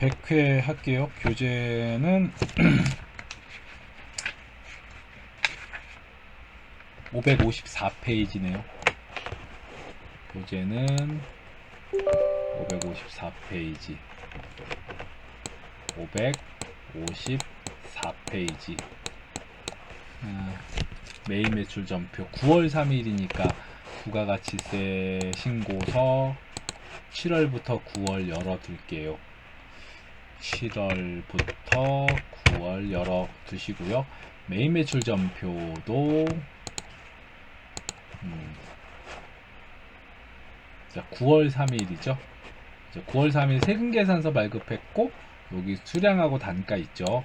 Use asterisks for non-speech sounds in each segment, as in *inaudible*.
100회 할게요. 교재는 *clears throat* 554페이지네요. 교재는 554페이지. 554페이지. 아, 메인 매출 전표 9월 3일이니까 부가가치세 신고서 7월부터 9월 열어둘게요. 7월부터 9월 열어 두시고요. 메인 매출 전표도 음, 자, 9월 3일이죠. 9월 3일 세금 계산서 발급했고 여기 수량하고 단가 있죠.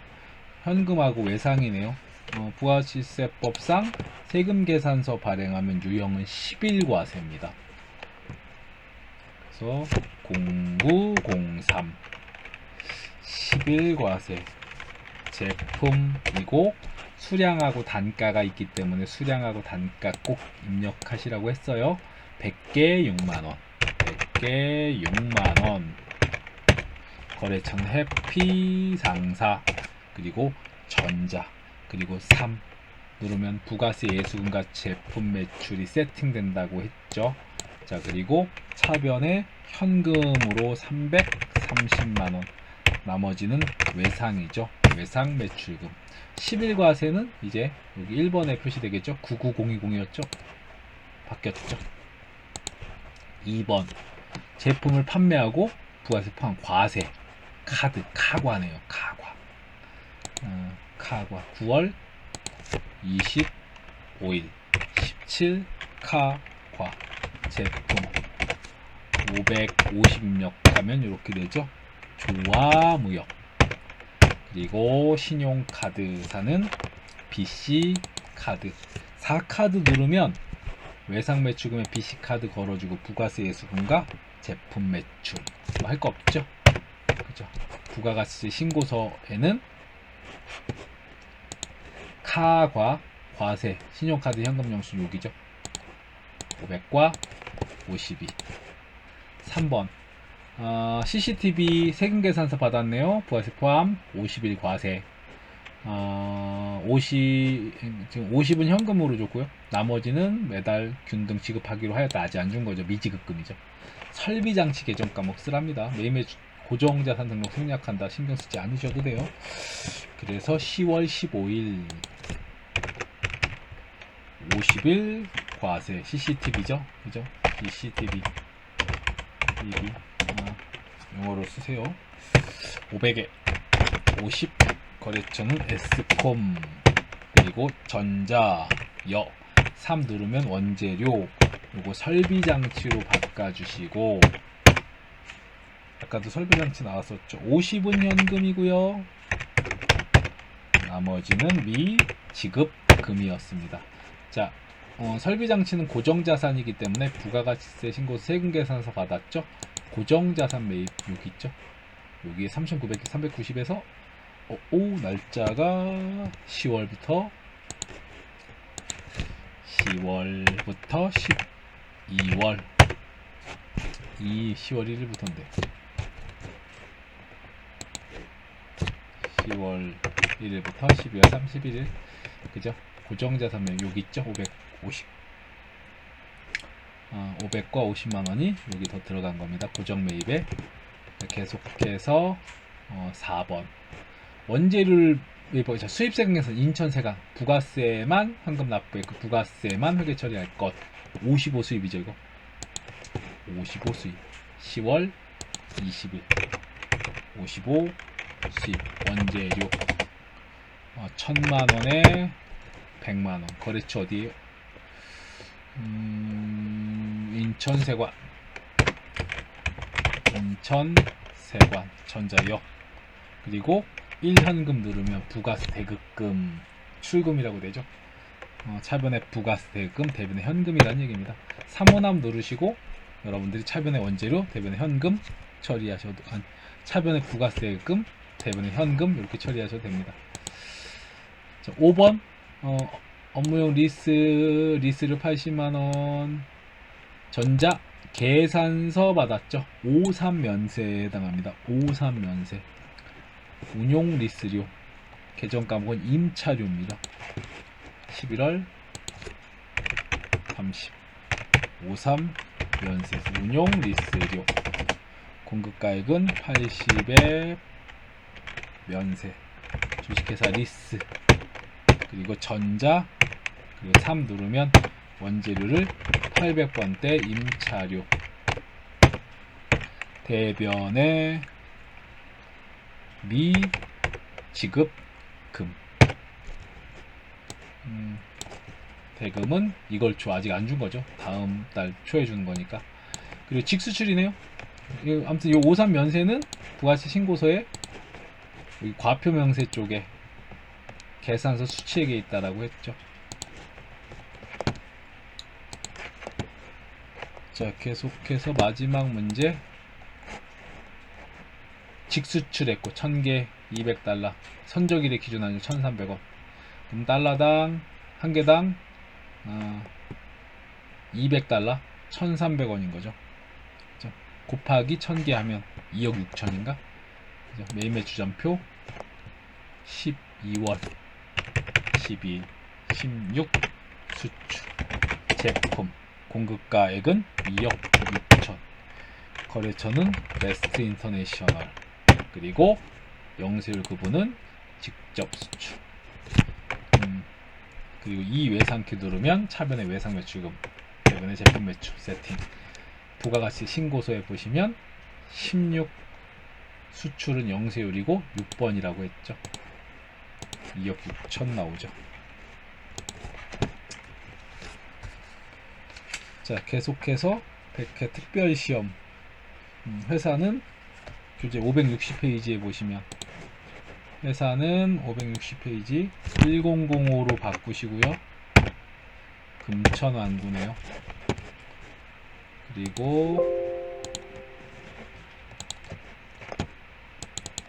현금하고 외상이네요. 어, 부가시세법상 세금 계산서 발행하면 유형은 11과세입니다. 그래서 0903 11과세 제품이고 수량하고 단가가 있기 때문에 수량하고 단가 꼭 입력하시라고 했어요. 100개 6만원. 100개 6만원. 거래처는 해피 상사 그리고 전자 그리고 3 누르면 부가세 예수금과 제품 매출이 세팅된다고 했죠. 자 그리고 차변에 현금으로 330만원 나머지는 외상이죠. 외상 매출금 11과세는 이제 여기 1번에 표시되겠죠. 99020이었죠. 바뀌었죠. 2번 제품을 판매하고 부가세 포함 과세 카드 카과네요. 카과 어, 카과 9월 25일 17 카과 제품 550역 하면 이렇게 되죠. 조화무역 그리고 신용카드사는 BC 카드 4카드 누르면 외상 매출금에 BC 카드 걸어주고 부가세 예수금과 제품 매출 뭐 할 거 없죠. 그죠? 부가가치 신고서에는 카과 과세 신용카드 현금 영수 여기죠. 500과 52 3번 어, CCTV 세금 계산서 받았네요. 부가세 포함 50일 과세. 어, 50, 지금 50은 현금으로 줬고요. 나머지는 매달 균등 지급하기로 하였다. 아직 안 준 거죠. 미지급금이죠. 설비장치 계정 과목 쓰랍니다. 매일매일 고정자산 등록 생략한다. 신경 쓰지 않으셔도 돼요. 그래서 10월 15일 50일 과세 CCTV죠. 그죠? CCTV. TV. 아, 영어로 쓰세요. 500에 50 거래처는 S콤 그리고 전자 여. 3 누르면 원재료 요거 설비 장치로 바꿔 주시고. 아까도 설비 장치 나왔었죠. 50은 현금이고요. 나머지는 미 지급 금이었습니다. 자 어, 설비 장치는 고정 자산이기 때문에 부가가치세 신고 세금 계산서 받았죠 고정자산 매입 여기 있죠? 여기에 3,900, 390에서 어, 오 날짜가 10월부터 10월부터 12월. 이 10월 1일부터인데. 10월 1일부터 12월 31일 그죠? 고정자산면 여기 있죠? 550 어, 500과 50만 원이 여기 더 들어간 겁니다. 고정 매입에. 계속해서 어, 4번. 원재료를 매입- 자, 수입 세금에서 인천세관 부가세만 현금 납부에 그 부가세만 회계 처리할 것. 55 수입이죠 이거? 55 수입. 10월 20일. 55 수입. 원재료. 어, 천만 원에 100만 원. 거래처 어디에요? 음, 인천세관. 인천세관 전자역. 그리고 1현금 누르면 부가세 대급금 출금이라고 되죠? 어, 차변에 부가세 대급금 대변에 현금이라는 얘기입니다. 3호남 누르시고 여러분들이 차변에 원재료 대변에 현금 처리하셔도 아니, 차변에 부가세 대급금 대변에 현금 이렇게 처리하셔도 됩니다. 자, 5번. 어, 업무용 리스 리스를 80만 원 전자 계산서 받았죠. 53면세에 해당합니다. 53면세. 운용 리스료. 계정 과목은 임차료입니다. 11월 30. 53 면세 운용 리스료. 공급가액은 80에 면세. 주식회사 리스. 그리고 전자. 그리고 3 누르면 원재료를 800번대 임차료. 대변의 미 지급 금. 음, 대금은 이걸 줘 아직 안 준 거죠. 다음 달 초에 주는 거니까. 그리고 직수출이네요. 이- 아무튼 이 오산 면세는 부가세 신고서에 과표 명세 쪽에 계산서 수치액에 있다라고 했죠. 자, 계속해서 마지막 문제. 직수출했고 1000개 200달러. 선적일의 기준 환율 1300원. 그럼 달러당 한 개당 어, 200달러 1300원인 거죠. 곱하기 1000개 하면 2억 6천인가? 그죠? 매일 매출점표 12월 12일 16 수출 제품 공급가액은 2억 6천. 거래처는 베스트 인터내셔널. 그리고 영세율 구분은 직접 수출. 음, 그리고 이 외상키 누르면 차변의 외상 매출금 대변의 제품 매출 세팅. 부가가치 신고서에 보시면 16 수출은 영세율이고 6번이라고 했죠. 2억 6천 나오죠 자 계속해서 100회 특별 시험. 음, 회사는 교재 560페이지에 보시면 회사는 560페이지 1005로 바꾸시고요. 금천완구네요. 그리고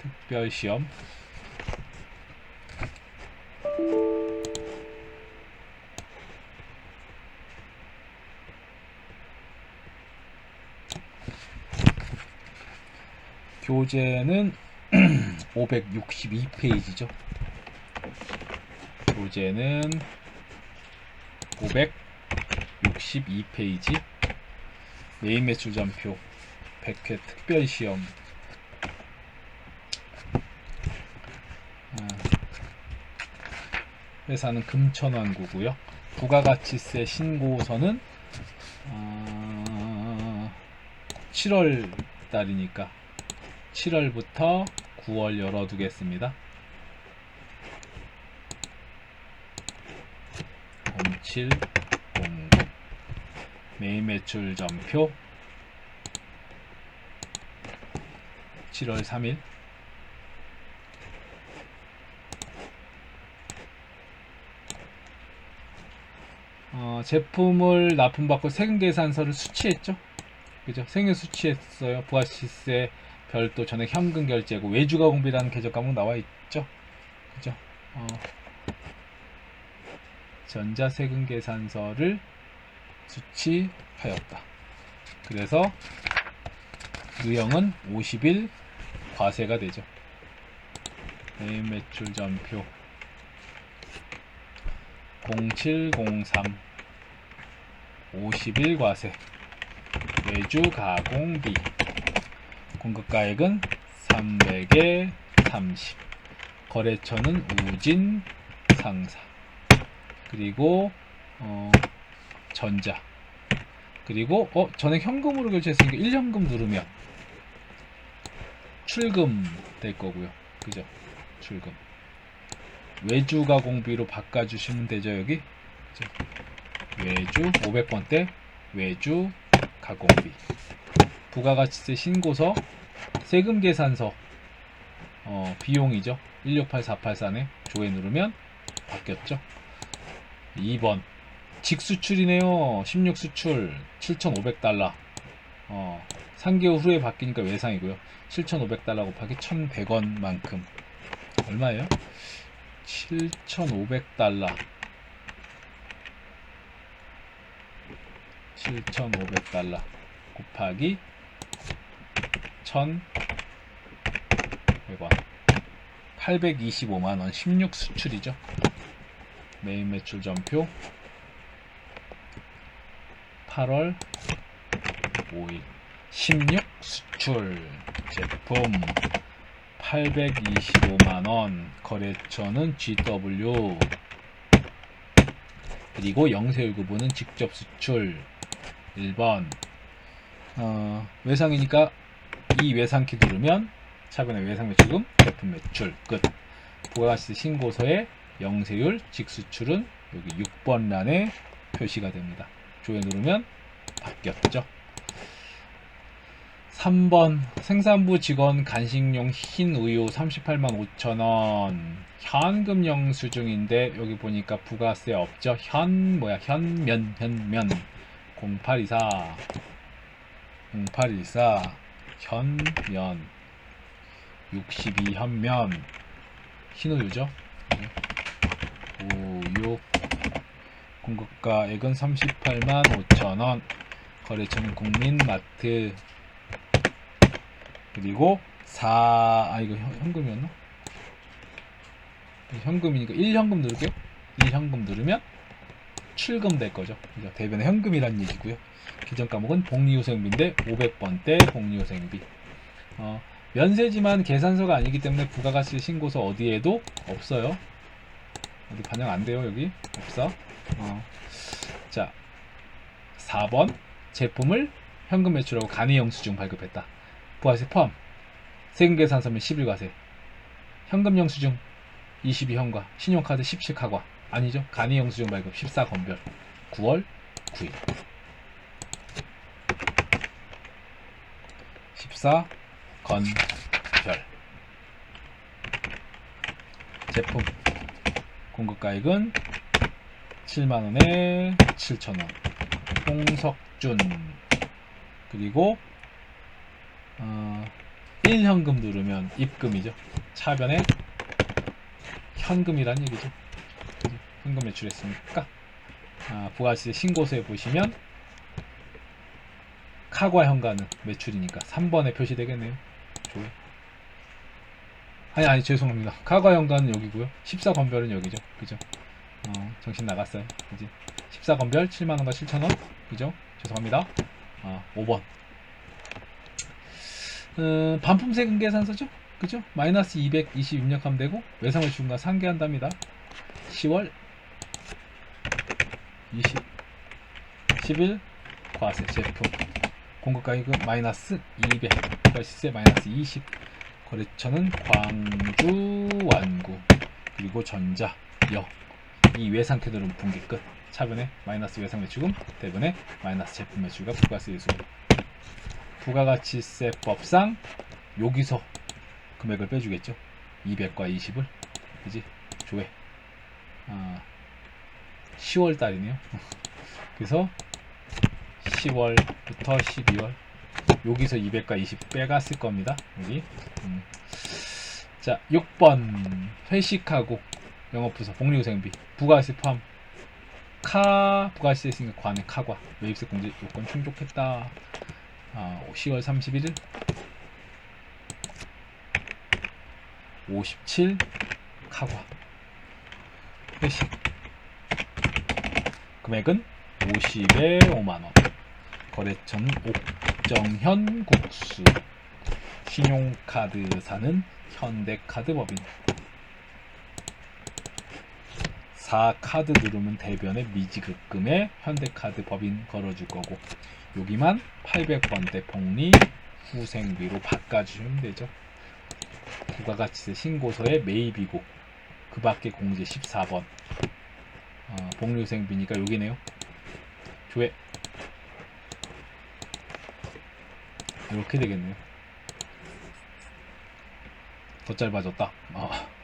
특별 시험 교재는 *clears throat* 562페이지죠. 교재는 562페이지 메인 매출 점표 100회 특별 시험 아, 회사는 금천왕구고요. 부가가치세 신고서는 어, 7월 달이니까 7월부터 9월 열어두겠습니다. 07, 09 메인 매출 점표 7월 3일 어, 제품을 납품받고 세금 계산서를 수취했죠. 그죠? 생일 수취했어요. 부가시세 별도 전액 현금 결제고 외주가 공비라는 계절 과목 나와 있죠. 그죠? 어, 전자세금 계산서를 수취하였다. 그래서 유형은 50일 과세가 되죠. 매일 매출 전표 0703 50일 과세 외주 가공비 공급가액은 300에 30 거래처는 우진 상사. 그리고 어, 전자. 그리고 어 전액 현금으로 결제했으니까 1현금 누르면 출금 될 거고요. 그죠? 출금. 외주 가공비로 바꿔주시면 되죠 여기? 그죠? 외주 500번대 외주 가공비 부가가치세 신고서 세금 계산서 어, 비용이죠. 168484네 조회 누르면 바뀌었죠. 2번 직수출이네요. 16수출 7500달러. 어, 3개월 후에 바뀌니까 외상이고요. 7500달러 곱하기 1100원만큼. 얼마예요? 7500달러. 7500달러 곱하기 1,100원 825만원 16 수출이죠. 메인 매출 전표 8월 5일 16 수출 제품 825만원 거래처는 GW 그리고 영세율9부는 직접 수출 1번. 어, 외상이니까 이 외상키 누르면 차변의 외상 매출금 제품 매출 끝. 부가가치 신고서의 영세율 직수출은 여기 6번 란에 표시가 됩니다. 조회 누르면 바뀌었죠. 3번. 생산부 직원 간식용 흰 우유 38만 5천원. 현금 영수증인데 여기 보니까 부가세 없죠? 현 뭐야? 현면 현면. 0824 0824 현면 62 현면. 흰우유죠? 우유 공급가액은 38만 5천원. 거래처는 국민마트. 그리고 4, 아, 이거 현- 현금이었나? 현금이니까 1현금 누를게요. 1현금 누르면 출금 될 거죠. 그죠? 대변에 현금이란 얘기고요. 기존 과목은 복리후생비인데 500번대 복리후생비. 어, 면세지만 계산서가 아니기 때문에 부가가치 신고서 어디에도 없어요. 어디 반영 안 돼요, 여기? 없어. 어. 자, 4번. 제품을 현금 매출하고 간이 영수증 발급했다. 부가세 포함 세금 계산서면 11과세 현금 영수증 22 현과 신용카드 17카과 아니죠. 간이 영수증 발급 14건별. 9월 9일. 14건별. 제품. 공급가액은 7만원에 7천원. 홍석준. 그리고 어, 1현금 누르면 입금이죠. 차변에 현금이란 얘기죠. 현금 매출했으니까 아, 부가세 신고서에 보시면 카과 현가는 매출이니까 3번에 표시되겠네요. 조회. 아니 아니 죄송합니다. 카과 현가는 여기고요. 14건별은 여기죠. 그죠? 어, 정신 나갔어요. 그지? 14건별 7만원과 7천원. 그죠? 죄송합니다. 아, 5번. 어, 반품 세금 계산서죠? 그죠? 마이너스 220 입력하면 되고 외상을 중과 상계한답니다. 10월 20 11 과세 제품 공급가액은 마이너스 200 과세세 마이너스 20 거래처는 광주 완구 그리고 전자 여이 외상 캐드론 분기 끝. 차변에 마이너스 외상 매출금 대변에 마이너스 제품 매출과 부가세 유수. 부가가치세법상 여기서 금액을 빼주겠죠. 200과 20을. 그지? 조회. 아, 10월 달이네요. *laughs* 그래서 10월부터 12월 여기서 200과 20 빼갔을 겁니다. 여기. 음. 자, 6번 회식하고 영업부서 복리후생비 부가세 포함 카 부가세 있으니까 관에 카과 매입세 공제 요건 충족했다. 아, 10월 31일 57 카과 회식 금액은 50에 5만원. 거래처는 옥정현 국수. 신용카드사는 현대카드법인. 4 카드 누르면 대변에 미지급금에 현대카드 법인 걸어줄 거고 여기만 800번대 복리 후생비로 바꿔주시면 되죠. 부가가치세 신고서에 매입이고 그 밖에 공제 14번 어, 복리후생비니까 여기네요. 조회 이렇게 되겠네요. 더 짧아졌다. 어.